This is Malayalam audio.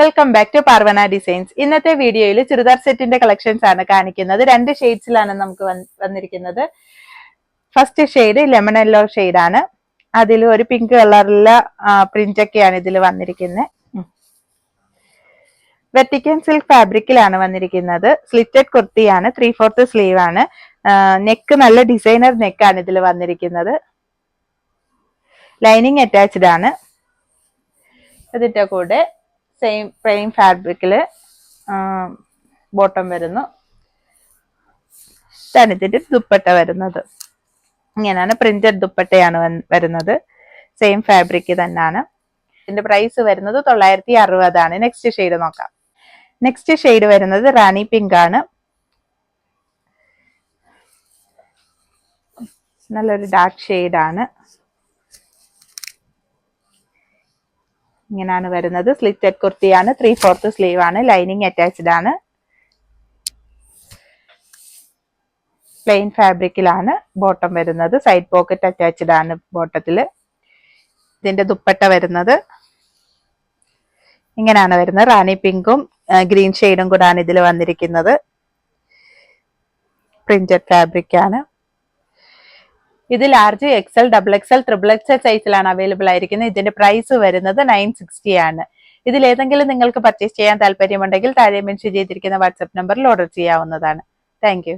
Welcome back to Parvana designs ഇന്നത്തെ വീഡിയോയിൽ ചുരിദാർ സെറ്റിന്റെ കളക്ഷൻസ് ആണ് കാണിക്കുന്നത്. രണ്ട് ഷെയ്ഡ്സിലാണ് നമുക്ക് വന്നിരിക്കുന്നത്. ഫസ്റ്റ് ഷെയ്ഡ് ലെമൺ യെല്ലോ ആണ് അതിൽ ഒരു പിങ്ക് കളറിലെ പ്രിന്റ് ഒക്കെയാണ് ഇതിൽ വന്നിരിക്കുന്നത് വെറ്റിക്കൻ സിൽക്ക് ഫാബ്രിക്കിലാണ് വന്നിരിക്കുന്നത്. സ്ലിറ്റഡ് കുർത്തിയാണ് ത്രീ ഫോർത്ത് സ്ലീവ് ആണ് നെക്ക് നല്ല ഡിസൈനർ നെക്കാണ് ഇതിൽ വന്നിരിക്കുന്നത്. ലൈനിങ് അറ്റാച്ച്ഡ് ആണ് ഇതിന്റെ കൂടെ സെയിം പ്ലെയിൻ ഫാബ്രിക്കിൽ ബോട്ടം വരുന്നു. തനിത്തിട്ട് ദുപ്പട്ട വരുന്നത്. ഇങ്ങനെയാണ് പ്രിന്റഡ് ദുപ്പട്ടയാണ് വരുന്നത്. സെയിം ഫാബ്രിക് തന്നെയാണ് ഇതിന്റെ പ്രൈസ് വരുന്നത് തൊള്ളായിരത്തി അറുപതാണ് നെക്സ്റ്റ് ഷെയ്ഡ് നോക്കാം. നെക്സ്റ്റ് ഷെയ്ഡ് വരുന്നത് റാണി പിങ്ക് ആണ്. നല്ലൊരു ഡാർക്ക് ഷെയ്ഡ് ഇങ്ങനെയാണ് വരുന്നത്. സ്ലിറ്റഡ് കുർത്തിയാണ്. ത്രീ ഫോർത്ത് സ്ലീവ് ആണ്. ലൈനിങ് അറ്റാച്ച്ഡ് ആണ്. പ്ലെയിൻ ഫാബ്രിക്കിലാണ് ബോട്ടം വരുന്നത്. സൈഡ് പോക്കറ്റ് അറ്റാച്ച്ഡ് ആണ് ബോട്ടത്തിൽ ഇതിന്റെ ദുപ്പട്ട വരുന്നത്. ഇങ്ങനെയാണ് വരുന്നത്. റാണി പിങ്കും ഗ്രീൻ ഷെയ്ഡും കൂടാണ് ഇതിൽ വന്നിരിക്കുന്നത്. പ്രിന്റഡ് ഫാബ്രിക് ആണ്. ഇത് large XL double XL triple XL സൈസിലാണ് അവൈലബിൾ ആയിരിക്കുന്നത്. ഇതിന്റെ പ്രൈസ് വരുന്നത് നയൻ സിക്സ്റ്റി ആണ്. ഇതിൽ ഏതെങ്കിലും നിങ്ങൾക്ക് പർച്ചേസ് ചെയ്യാൻ താല്പര്യമുണ്ടെങ്കിൽ താഴെ മെൻഷൻ ചെയ്തിരിക്കുന്ന വാട്സ്ആപ്പ് നമ്പറിൽ ഓർഡർ ചെയ്യാവുന്നതാണ്. താങ്ക്